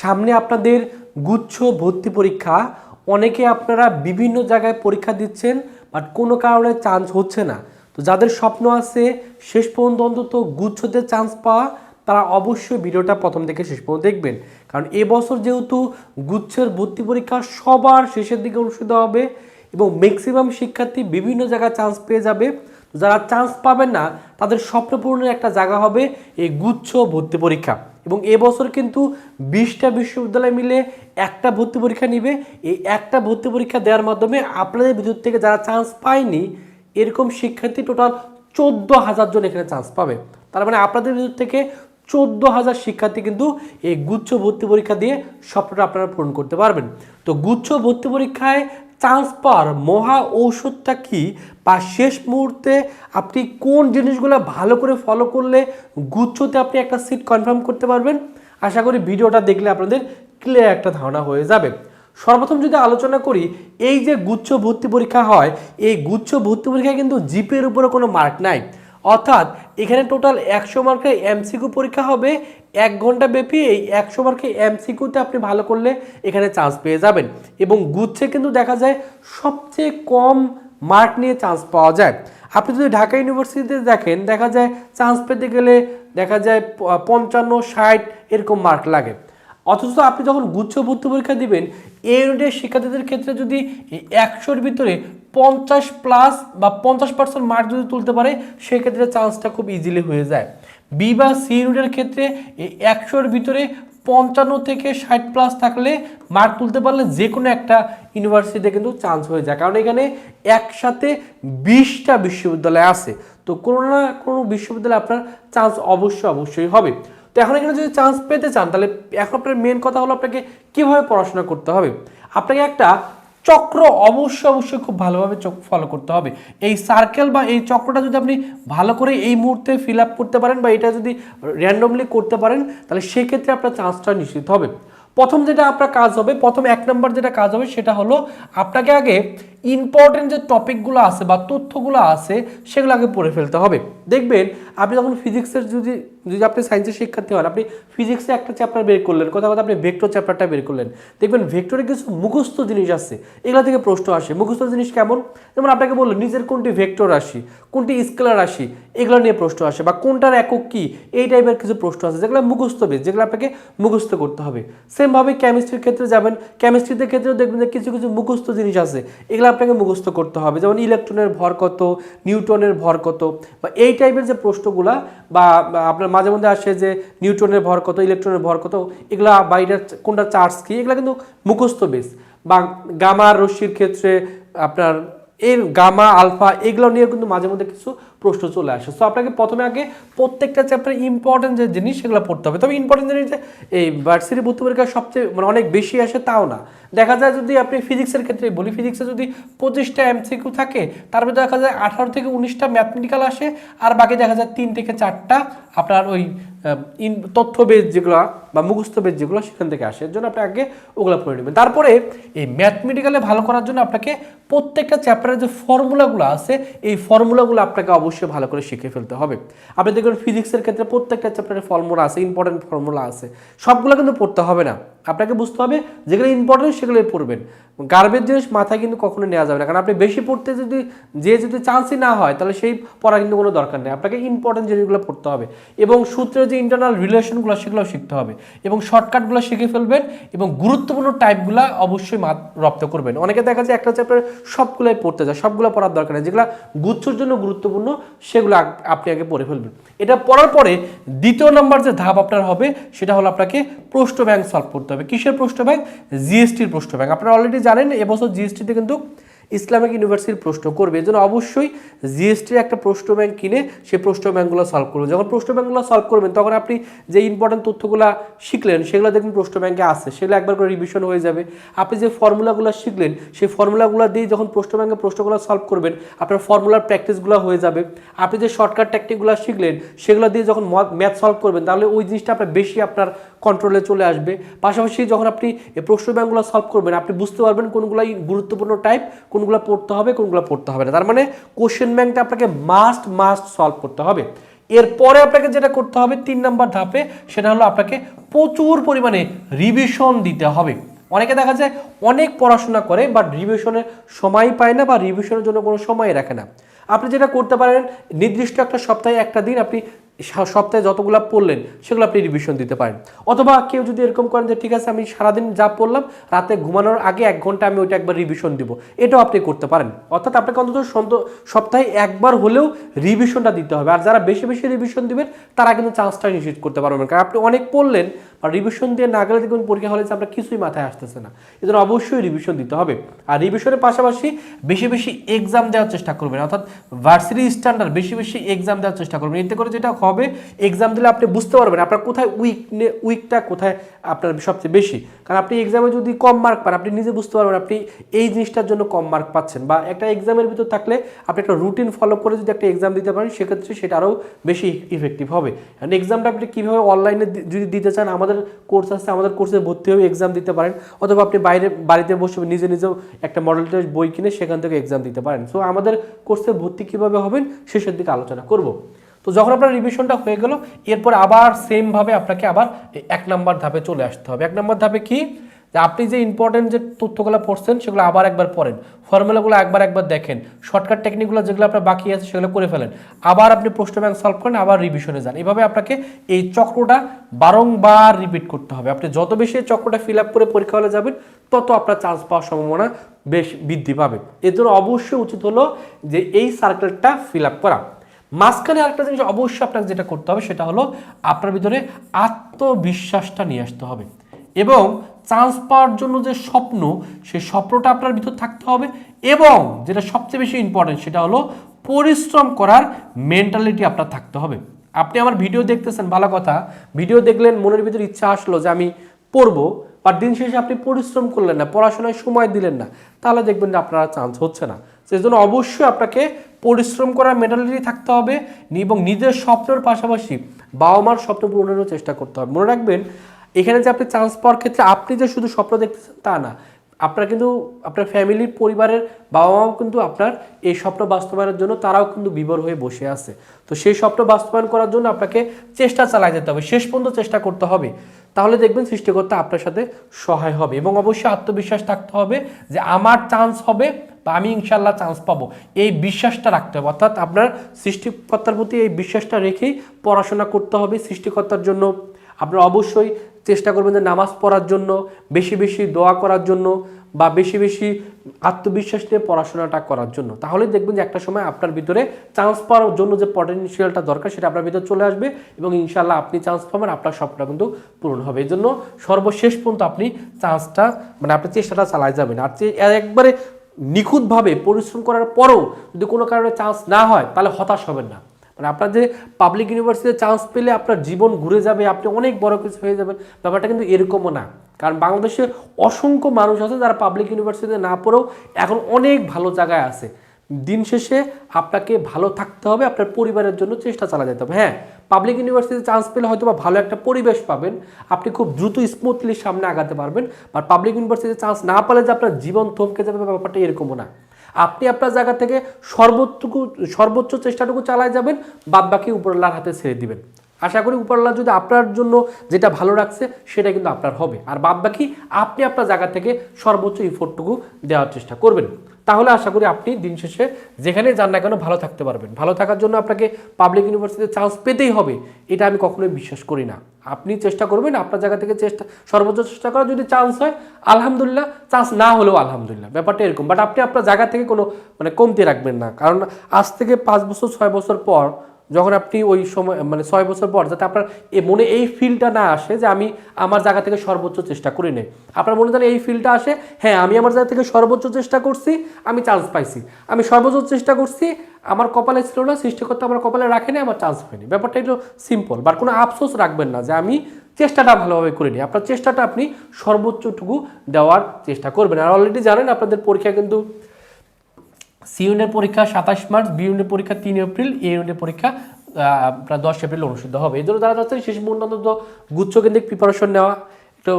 সামনে আপনাদের গুচ্ছ ভর্তি পরীক্ষা। অনেকে আপনারা বিভিন্ন জায়গায় পরীক্ষা দিচ্ছেন, বাট কোনো কারণে চান্স হচ্ছে না। তো যাদের স্বপ্ন আছে, শেষ পর্যন্ত অন্তত গুচ্ছতে চান্স পাওয়া, তারা অবশ্যই ভিডিওটা প্রথম থেকে শেষ পর্যন্ত দেখবেন। কারণ এবছর যেহেতু গুচ্ছের ভর্তি পরীক্ষা সবার শেষের দিকে অনুষ্ঠিত হবে এবং ম্যাক্সিমাম শিক্ষার্থী বিভিন্ন জায়গায় চান্স পেয়ে যাবে। যারা চান্স পাবেন না, তাদের স্বপ্ন পূরণের একটা জায়গা হবে এই গুচ্ছ ভর্তি পরীক্ষা। এবং এবছর কিন্তু বিশটা বিশ্ববিদ্যালয় মিলে একটা ভর্তি পরীক্ষা নিবে। এই একটা ভর্তি পরীক্ষা দেওয়ার মাধ্যমে আপনাদের ভিতর থেকে যারা চান্স পায়নি, এরকম শিক্ষার্থী টোটাল চোদ্দ হাজার জন এখানে চান্স পাবে। তার মানে আপনাদের ভিতর থেকে চোদ্দ হাজার শিক্ষার্থী কিন্তু এই গুচ্ছ ভর্তি পরীক্ষা দিয়ে স্বপ্নটা আপনারা পূরণ করতে পারবেন। তো গুচ্ছ ভর্তি পরীক্ষায় পাওয়ার মহা ঔষধটা কি বা শেষ মুহূর্তে আপনি কোন জিনিসগুলো ভালো করে ফলো করলে গুচ্ছতে আপনি একটা সিট কনফার্ম করতে পারবেন? আশা করি ভিডিওটা দেখলে আপনাদের ক্লিয়ার একটা ধারণা হয়ে যাবে। সর্বপ্রথম যদি আলোচনা করি, এই যে গুচ্ছ ভর্তি পরীক্ষা হয়, এই গুচ্ছ ভর্তি পরীক্ষায় কিন্তু জিপের উপরে কোনো মার্ক নাই। অর্থাৎ এখানে টোটাল একশো মার্কের এমসিকিউ পরীক্ষা হবে। এক ঘণ্টা ব্যাপী এই একশো মার্কের এমসিকিউতে আপনি ভালো করলে এখানে চান্স পেয়ে যাবেন। এবং গুচ্ছে কিন্তু দেখা যায় সবচেয়ে কম মার্ক নিয়ে চান্স পাওয়া যায়। আপনি যদি ঢাকা ইউনিভার্সিটিতে দেখেন, দেখা যায় চান্স পেতে গেলে দেখা যায় পঞ্চান্ন, ষাট এরকম মার্ক লাগে। অথচ আপনি যখন গুচ্ছ ভর্তি পরীক্ষা দিবেন এই ইউনিটের শিক্ষার্থীদের ক্ষেত্রে যদি একশোর ভিতরে পঞ্চাশ প্লাস বা পঞ্চাশ পার্সেন্ট মার্ক যদি তুলতে পারে, সেক্ষেত্রে চান্সটা খুব ইজিলি হয়ে যায়। বি বা সি ইউনিটের ক্ষেত্রে একশোর ভিতরে পঞ্চান্ন থেকে ষাট প্লাস থাকলে মার্ক তুলতে পারলে যে কোনো একটা ইউনিভার্সিটিতে কিন্তু চান্স হয়ে যায়। কারণ এখানে একসাথে বিশটা বিশ্ববিদ্যালয় আছে। তো কোনো না কোনো বিশ্ববিদ্যালয়ে আপনার চান্স অবশ্যই অবশ্যই হবে। তো এখন এখানে যদি চান্স পেতে চান, তাহলে এখন আপনার মেন কথা হলো আপনাকে কীভাবে পড়াশোনা করতে হবে? আপনাকে একটা চক্র অবশ্যই অবশ্যই খুব ভালোভাবে চোখ ফলো করতে হবে। এই সার্কেল বা এই চক্রটা যদি আপনি ভালো করে এই মুহূর্তে ফিল আপ করতে পারেন বা এটা যদি র্যান্ডমলি করতে পারেন, তাহলে সেক্ষেত্রে আপনার চান্সটা নিশ্চিত হবে। প্রথম যেটা আপনার কাজ হবে, প্রথম এক নম্বর যেটা কাজ হবে, সেটা হলো আপনাকে আগে ইম্পর্টেন্ট যে টপিকগুলো আছে বা তথ্যগুলো আছে, সেগুলো আগে পড়ে ফেলতে হবে। দেখবেন, আপনি যখন ফিজিক্সের যদি যদি আপনি সায়েন্সের শিক্ষার্থী হন, আপনি ফিজিক্সে একটা চ্যাপ্টার বের করলেন, কথা কথা আপনি ভেক্টর চ্যাপ্টারটা বের করলেন। দেখবেন ভেক্টরে কিছু মুখস্থ জিনিস আছে, এগুলো থেকে প্রশ্ন আসে। মুখস্থ জিনিস কেমন? যেমন আপনাকে বলল নিজের কোনটি ভেক্টর রাশি, কোনটি স্কেলার রাশি, এগুলো নিয়ে প্রশ্ন আসে। বা কোনটার একক কি? এই টাইপের কিছু প্রশ্ন আছে, যেগুলো মুখস্থ বেশ, যেগুলো আপনাকে মুখস্থ করতে হবে। সেমভাবে কেমিস্ট্রির ক্ষেত্রে যাবেন কেমিস্ট্রিতে ক্ষেত্রেও দেখবেন যে কিছু কিছু মুখস্থ জিনিস আছে, এগুলো আপনাকে মুখস্থ করতে হবে। যেমন ইলেকট্রনের ভর কত, নিউটনের ভর কত, বা এই টাইপের যে প্রশ্নগুলা, বা আপনার মাঝে মধ্যে আসে যে নিউটনের ভর কত, ইলেকট্রনের ভর কত, এগুলা বা এটার কোনটা চার্জ কী, এগুলো কিন্তু মুখস্থ বেশ বা গামা রশ্মির ক্ষেত্রে আপনার এর গামা, আলফা, এগুলো নিয়ে কিন্তু মাঝে মধ্যে কিছু প্রশ্ন চলে আসে। সো আপনাকে প্রথমে আগে প্রত্যেকটা চ্যাপ্টার ইম্পর্টেন্ট যে জিনিস সেগুলো পড়তে হবে। তবে ইম্পর্টেন্ট জিনিস যে এই ভার্সিটি ভর্তি পরীক্ষা সবচেয়ে মানে অনেক বেশি আসে তাও না। দেখা যায় যদি আপনি ফিজিক্সের ক্ষেত্রে বলি ফিজিক্সে যদি পঁচিশটা এমসিকিউ থাকে, তার দেখা যায় আঠারো থেকে উনিশটা ম্যাথমেটিক্যাল আসে, আর বাকি দেখা যায় তিন থেকে চারটা আপনার ওই ইন তথ্য বেজ যেগুলো বা মুখস্থ বেজ যেগুলো সেখান থেকে আসে। এর জন্য আপনি আগে ওগুলো পড়ে নেবেন। তারপরে এই ম্যাথমেটিক্যালে ভালো করার জন্য আপনাকে প্রত্যেকটা চ্যাপ্টারের যে ফর্মুলাগুলো আছে, এই ফর্মুলাগুলো আপনাকে অবশ্যই ভালো করে শিখে ফেলতে হবে। আপনি দেখবেন ফিজিক্সের ক্ষেত্রে প্রত্যেকটা চ্যাপ্টারে ফর্মুলা আছে ইম্পর্টেন্ট ফর্মুলা আছে। সবগুলো কিন্তু পড়তে হবে না। আপনাকে বুঝতে হবে যেগুলো ইম্পর্টেন্ট সেগুলোই পড়বেন। গার্বেজ জিনিস মাথায় কিন্তু কখনো নেওয়া যাবে না। কারণ আপনি বেশি পড়তে যদি, যে যদি চান্সই না হয়, তাহলে সেই পড়া কিন্তু কোনো দরকার নেই। আপনাকে ইম্পর্টেন্ট জিনিসগুলো পড়তে হবে। এবং সূত্রের যে ইন্টারনাল রিলেশনগুলো সেগুলো শিখতে হবে। এবং শর্টকাটগুলো শিখে ফেলবেন এবং গুরুত্বপূর্ণ টাইপগুলো অবশ্যই রপ্ত করবেন। অনেকে দেখা যায় একটা চ্যাপ্টার সবগুলোই পড়তে যায়, সবগুলো পড়ার দরকার নেই। যেগুলো গুচ্ছর জন্য গুরুত্বপূর্ণ, সেগুলো আপনি আগে পড়ে ফেলবেন। এটা পড়ার পরে দ্বিতীয় নম্বর যে ধাপ আপনার হবে, সেটা হলো আপনাকে প্রশ্ন ব্যাংক সলভ করতে হবে। কিসের প্রশ্ন ব্যাংক জিএসটির প্রশ্ন ব্যাংক আপনারা অলরেডি জানেন এবছর জিএসটিতে কিন্তু ইসলামিক ইউনিভার্সিটির প্রশ্ন করবে। এই জন্য অবশ্যই জিএসটির একটা প্রশ্ন ব্যাংক কিনে সেই প্রশ্ন ব্যাংকগুলো সলভ করবেন যখন প্রশ্ন ব্যাংকগুলো সলভ করবেন, তখন আপনি যে ইম্পর্টেন্ট তথ্যগুলো শিখলেন, সেগুলো দেখুন প্রশ্ন ব্যাংকে আছে। সেগুলো একবার করে রিভিশন হয়ে যাবে। আপনি যে ফর্মুলাগুলো শিখলেন, সেই ফর্মুলাগুলো দিয়ে যখন প্রশ্ন ব্যাংকে প্রশ্নগুলো সলভ করবেন, আপনার ফর্মুলার প্র্যাকটিসগুলো হয়ে যাবে। আপনি যে শর্টকাট টেকনিকগুলো শিখলেন, সেগুলো দিয়ে যখন ম্যাথ সলভ করবেন, তাহলে ওই জিনিসটা আপনার বেশি আপনার কন্ট্রোলে চলে আসবে। পাশাপাশি যখন আপনি প্রশ্ন ব্যাংকগুলো সলভ করবেন, আপনি বুঝতে পারবেন কোনগুলো গুরুত্বপূর্ণ টাইপ কোনগুলো পড়তে হবে, কোনগুলো পড়তে হবে না। তার মানে কোশ্চেন ব্যাংকটা আপনাকে মাস্ট মাস্ট সলভ করতে হবে। এরপরে আপনাকে যেটা করতে হবে তিন নাম্বার ধাপে, সেটা হলো আপনাকে প্রচুর পরিমাণে রিভিশন দিতে হবে। অনেকে দেখা যায় অনেক পড়াশোনা করে বাট রিভিশনের সময় পায় না বা রিভিশনের জন্য কোনো সময় রাখে না। আপনি যেটা করতে পারেন, নির্দিষ্ট একটা সপ্তাহে একটা দিন আপনি সপ্তাহে যতগুলো পড়লেন, সেগুলো আপনি রিভিশন দিতে পারেন। অথবা কেউ যদি এরকম করেন যে, ঠিক আছে, আমি সারাদিন যা পড়লাম, রাতে ঘুমানোর আগে এক ঘণ্টা আমি ওইটা একবার রিভিশন দিব। এটাও আপনি করতে পারেন। অর্থাৎ আপনাকে অন্তত সপ্তাহে একবার হলেও রিভিশনটা দিতে হবে। আর যারা বেশি বেশি রিভিশন দিবেন, তারা কিন্তু চান্সটা নিশ্চিত করতে পারবেন। কারণ আপনি অনেক পড়লেন, বা রিভিশন দিয়ে না গেলে দেখবেন পরীক্ষা হলে যে, আপনার কিছুই মাথায় আসতেছে না। এজন্য অবশ্যই রিভিশন দিতে হবে। আর রিভিশনের পাশাপাশি বেশি বেশি এক্সাম দেওয়ার চেষ্টা করবেন। অর্থাৎ ভার্সিটি স্ট্যান্ডার্ড বেশি বেশি এক্সাম দেওয়ার চেষ্টা করবেন। এতে করে যেটা হবে এক্সাম দিলে আপনি বুঝতে পারবেন আপনার কোথায় উইক উইকটা কোথায় আপনার সবচেয়ে বেশি। কারণ আপনি এক্সামে যদি কম মার্ক পান, আপনি নিজে বুঝতে পারবেন আপনি এই জিনিসটার জন্য কম মার্ক পাচ্ছেন। বা একটা এক্সামের ভিতর থাকলে আপনি একটা রুটিন ফলো করে যদি একটা এক্সাম দিতে পারেন, সেক্ষেত্রে সেটা আরও বেশি ইফেক্টিভ হবে। কারণ এক্সামটা আপনি কীভাবে অনলাইনে যদি দিতে চান, আমাদের কোর্স আছে, আমাদের কোর্সে ভর্তি হয়ে এক্সাম দিতে পারেন। অথবা আপনি বাইরে, বাড়িতে বসে নিজে নিজেও একটা মডেল বই কিনে সেখান থেকে এক্সাম দিতে পারেন। সো আমাদের কোর্সে ভর্তি কীভাবে হবেন, শেষের দিকে আলোচনা করব। তো যখন আপনার রিভিশনটা হয়ে গেল, এরপর আবার সেমভাবে আপনাকে আবার এক নাম্বার ধাপে চলে আসতে হবে। এক নাম্বার ধাপে কি? যে আপনি যে ইম্পর্টেন্ট যে তথ্যগুলো পড়ছেন, সেগুলো আবার একবার পড়েন। ফর্মুলাগুলো একবার একবার দেখেন। শর্টকাট টেকনিকগুলো যেগুলো আপনার বাকি আছে, সেগুলো করে ফেলেন। আবার আপনি প্রশ্ন ব্যাংক সলভ করেন, আবার রিভিশনে যান। এভাবে আপনাকে এই চক্রটা বারংবার রিপিট করতে হবে। আপনি যত বেশি চক্রটা ফিল আপ করে পরীক্ষা হলে যাবেন, তত আপনার চান্স পাওয়ার সম্ভাবনা বেশ বৃদ্ধি পাবে। এর জন্য অবশ্যই উচিত হলো যে এই সার্কেলটা ফিল আপ করা। মাঝখানে আরেকটা জিনিস অবশ্যই আপনাকে যেটা করতে হবে, সেটা হলো আপনার ভিতরে আত্মবিশ্বাসটা নিয়ে আসতে হবে এবং চান্স পাওয়ার জন্য যে স্বপ্ন, সেই স্বপ্নটা আপনার ভিতর থাকতে হবে এবং যেটা সবচেয়ে বেশি ইম্পর্টেন্ট সেটা হলো পরিশ্রম করার মেন্টালিটি আপনার থাকতে হবে। আপনি আমার ভিডিও দেখতেছেন, ভালো কথা। ভিডিও দেখলেন, মনের ভিতরে ইচ্ছা আসলো যে আমি পড়ব বা দিন শেষে আপনি পরিশ্রম করলেন না, পড়াশোনায় সময় দিলেন না, তাহলে দেখবেন যে আপনার চান্স হচ্ছে না। সেই জন্য অবশ্যই আপনাকে পরিশ্রম করার মেন্টালিটি থাকতে হবে, এবং নিজের স্বপ্নের পাশাপাশি বাবা মার স্বপ্ন পূরণেরও চেষ্টা করতে হবে। মনে রাখবেন, এখানে যে আপনি চান্স পাওয়ার ক্ষেত্রে আপনি যে শুধু স্বপ্ন দেখতেছেন তা না, আপনার কিন্তু, আপনার ফ্যামিলির পরিবারের বাবা মাও কিন্তু আপনার এই স্বপ্ন বাস্তবায়নের জন্য তারাও কিন্তু বিবর হয়ে বসে আছে। তো সেই স্বপ্ন বাস্তবায়ন করার জন্য আপনাকে চেষ্টা চালায় যেতে হবে, শেষ পর্যন্ত চেষ্টা করতে হবে। তাহলে দেখবেন সৃষ্টিকর্তা আপনার সাথে সহায় হবে, এবং অবশ্যই আত্মবিশ্বাস থাকতে হবে যে আমার চান্স হবে বা আমি ইনশাল্লাহ চান্স পাবো। এই বিশ্বাসটা রাখতে হবে। অর্থাৎ আপনার সৃষ্টিকর্তার প্রতি এই বিশ্বাসটা রেখেই পড়াশোনা করতে হবে সৃষ্টিকর্তার জন্য। আপনারা অবশ্যই চেষ্টা করবেন যে নামাজ পড়ার জন্য, বেশি বেশি দোয়া করার জন্য বা বেশি বেশি আত্মবিশ্বাস নিয়ে পড়াশোনাটা করার জন্য। তাহলে দেখবেন যে একটা সময় আপনার ভিতরে চান্স পাওয়ার জন্য যে পটেনশিয়ালটা দরকার সেটা আপনার ভিতরে চলে আসবে এবং ইনশাল্লাহ আপনি চান্স পাবেন, আপনার স্বপ্নটা কিন্তু পূরণ হবে। এই জন্য সর্বশেষ পর্যন্ত আপনি চান্সটা মানে আপনি চেষ্টাটা চালায় যাবেন। আর একবারে নিখুঁতভাবে পরিশ্রম করার পরও যদি কোনো কারণে চান্স না হয়, তাহলে হতাশ হবেন না। মানে আপনার যে পাবলিক ইউনিভার্সিটিতে চান্স পেলে আপনার জীবন ঘুরে যাবে, আপনি অনেক বড় কিছু হয়ে যাবেন। ব্যাপারটা কিন্তু এরকমও না। কারণ বাংলাদেশে অসংখ্য মানুষ আছে যারা পাবলিক ইউনিভার্সিটিতে না পড়েও এখন অনেক ভালো জায়গায় আছে। দিন শেষে আপনাকে ভালো থাকতে হবে, আপনার পরিবারের জন্য চেষ্টা চালা যেতে হবে। হ্যাঁ পাবলিক ইউনিভার্সিটিতে চান্স পেলে হয়তো বা ভালো একটা পরিবেশ পাবেন, আপনি খুব দ্রুত স্মুথলি সামনে আগাতে পারবেন আর পাবলিক ইউনিভার্সিটিতে চান্স না পেলে যে আপনার জীবন থমকে যাবে ব্যাপারটা এরকমও না। আপনি আপনার জায়গা থেকে সর্বোচ্চটুকু সর্বোচ্চ চেষ্টাটুকু চালায় যাবেন বাদ বাকি উপরওয়ালার হাতে ছেড়ে দিবেন। আশা করি উপরওয়ালা যদি আপনার জন্য যেটা ভালো রাখছে, সেটা কিন্তু আপনার হবে। আর বাদ বাকি আপনি আপনার জায়গা থেকে সর্বোচ্চ ইফোর্টটুকু দেওয়ার চেষ্টা করবেন। তাহলে আশা করি আপনি দিন শেষে যেখানে যান না কেন ভালো থাকতে পারবেন। ভালো থাকার জন্য আপনাকে পাবলিক ইউনিভার্সিটিতে চান্স পেতেই হবে, এটা আমি কখনোই বিশ্বাস করি না। আপনি চেষ্টা করবেন আপনার জায়গা থেকে চেষ্টা, সর্বোচ্চ চেষ্টা করা যদি চান্স হয়, আলহামদুলিল্লাহ চান্স না হলেও আলহামদুলিল্লাহ, ব্যাপারটা এরকম। বাট আপনি আপনার জায়গা থেকে কোনো মানে কমতি রাখবেন না। কারণ আজ থেকে পাঁচ বছর, ছয় বছর পর যখন আপনি ওই সময় মানে ছয় বছর পর যাতে আপনার মনে এই ফিলটা না আসে যে আমি আমার জায়গা থেকে সর্বোচ্চ চেষ্টা করি নেই। আপনার মনে যেন এই ফিলটা আসে? হ্যাঁ আমি আমার জায়গা থেকে সর্বোচ্চ চেষ্টা করছি, আমি চান্স পাইছি। আমি সর্বোচ্চ চেষ্টা করছি, আমার কপালে ছিল না, সৃষ্টিকর্তা আমার কপালে রাখেনি আমার চান্স হয়নি। ব্যাপারটা একটু সিম্পল বাট কোনো আফসোস রাখবেন না যে আমি চেষ্টাটা ভালোভাবে করিনি। আপনার চেষ্টাটা আপনি সর্বোচ্চটুকু দেওয়ার চেষ্টা করবেন। আর অলরেডি জানেন আপনাদের পরীক্ষা কিন্তু সি ইউনিটের পরীক্ষা সাতাশ মার্চ, বি ইউনিটের পরীক্ষা তিন এপ্রিল, এ ইউনিটের পরীক্ষা প্রায় দশ এপ্রিল অনুষ্ঠিত হবে। এদের দ্বারা যাচ্ছে শেষ অন্তত গুচ্ছ কেন্দ্রিক প্রিপারেশন নেওয়া তো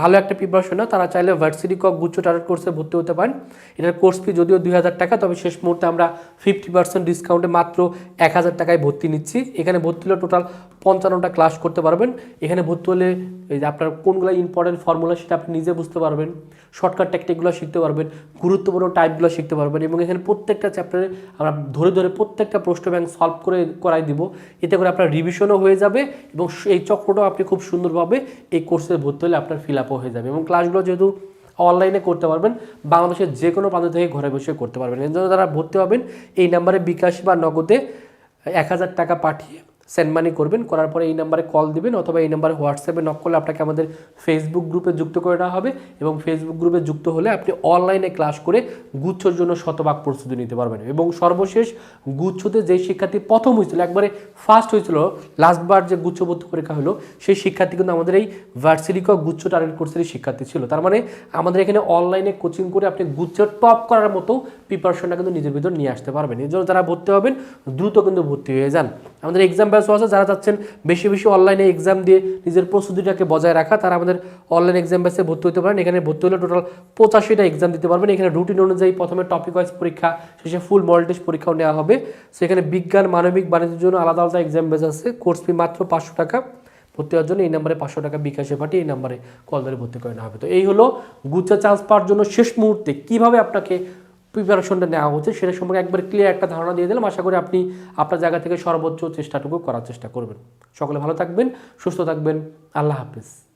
ভালো একটা প্রিপারেশন না, তারা চাইলে ভার্সিটি কক গুচ্ছ টার্গেট কোর্সে ভর্তি হতে পারেন। এটার কোর্স ফি যদিও দুই হাজার টাকা, তবে শেষ মুহূর্তে আমরা ফিফটি পার্সেন্ট ডিসকাউন্টে মাত্র এক হাজার টাকায় ভর্তি নিচ্ছি। এখানে ভর্তি হলে টোটাল পঞ্চান্নটা ক্লাস করতে পারবেন। এখানে ভর্তি হলে আপনার কোনগুলো ইম্পর্টেন্ট ফর্মুলা সেটা আপনি নিজে বুঝতে পারবেন। শর্টকাট টেকনিকগুলো শিখতে পারবেন। গুরুত্বপূর্ণ টাইপগুলো শিখতে পারবেন। এবং এখানে প্রত্যেকটা চ্যাপ্টারে আমরা ধরে ধরে প্রত্যেকটা প্রশ্ন ব্যাংক সলভ করে, করাই দিব। এতে করে আপনার রিভিশনও হয়ে যাবে এবং এই চক্রটাও আপনি খুব সুন্দরভাবে এই কোর্সে ভর্তি হলে আপনার ফিল আপও হয়ে যাবে। এবং ক্লাসগুলো যেহেতু অনলাইনে করতে পারবেন, বাংলাদেশের যে কোনো প্রান্ত থেকে ঘরে বসে করতে পারবেন। এর জন্য তারা ভর্তি হবেন, এই নাম্বারে বিকাশ বা নগদে এক হাজার টাকা পাঠিয়ে সেন্ড মানি করবেন, করার পরে এই নাম্বারে কল দিবেন অথবা এই নাম্বারে হোয়াটসঅ্যাপে নক করলে আপনাকে আমাদের ফেসবুক গ্রুপে যুক্ত করে নেওয়া হবে এবং ফেসবুক গ্রুপে যুক্ত হলে আপনি অনলাইনে ক্লাস করে গুচ্ছর জন্য শতভাগ প্রস্তুতি নিতে পারবেন। এবং সর্বশেষ, গুচ্ছতে যে শিক্ষার্থী প্রথম হয়েছিল, একবারে ফার্স্ট হয়েছিল লাস্টবার যে গুচ্ছ ভর্তি পরীক্ষা হলো, সেই শিক্ষার্থী কিন্তু আমাদের এই ভার্সিটিক গুচ্ছ টার্গেট কোর্সেরই শিক্ষার্থী ছিল। তার মানে আমাদের এখানে অনলাইনে কোচিং করে আপনি গুচ্ছের টপ করার মতো প্রিপারেশনটা কিন্তু নিজের ভিতর নিয়ে আসতে পারবেন। এই জন্য যারা ভর্তি হবেন, দ্রুত কিন্তু ভর্তি হয়ে যান। আমাদের এক্সাম ব্যাচও আছে, যারা চাচ্ছেন বেশি বেশি অনলাইনে এক্সাম দিয়ে নিজের প্রস্তুতিটাকে বজায় রাখা, তারা আমাদের অনলাইন এক্সাম ব্যাচে ভর্তি হতে পারেন। এখানে ভর্তি হলে টোটাল পঁচাশিটা এক্সাম দিতে পারবেন। এখানে রুটিন অনুযায়ী প্রথমে টপিক ওয়াইজ পরীক্ষা, শেষে ফুল মডেল টেস্ট পরীক্ষাও নেওয়া হবে। সেখানে বিজ্ঞান, মানবিক, বাণিজ্যের জন্য আলাদা আলাদা এক্সাম ব্যাচ আছে। কোর্স ফি মাত্র পাঁচশো টাকা। ভর্তি হওয়ার জন্য এই নাম্বারে পাঁচশো টাকা বিকাশে পাঠিয়ে এই নাম্বারে কল ধরে ভর্তি করে নেওয়া হবে। তো এই হলো গুচ্ছা চান্স পাওয়ার জন্য শেষ মুহূর্তে কীভাবে আপনাকে প্রিপারেশনটা নেওয়া হচ্ছে, সেটা সম্পর্কে একবার ক্লিয়ার একটা ধারণা দিয়ে দিলাম। আশা করি আপনি আপনার জায়গা থেকে সর্বোচ্চ চেষ্টাটুকু করার চেষ্টা করবেন। সকলে ভালো থাকবেন, সুস্থ থাকবেন। আল্লাহ হাফিজ।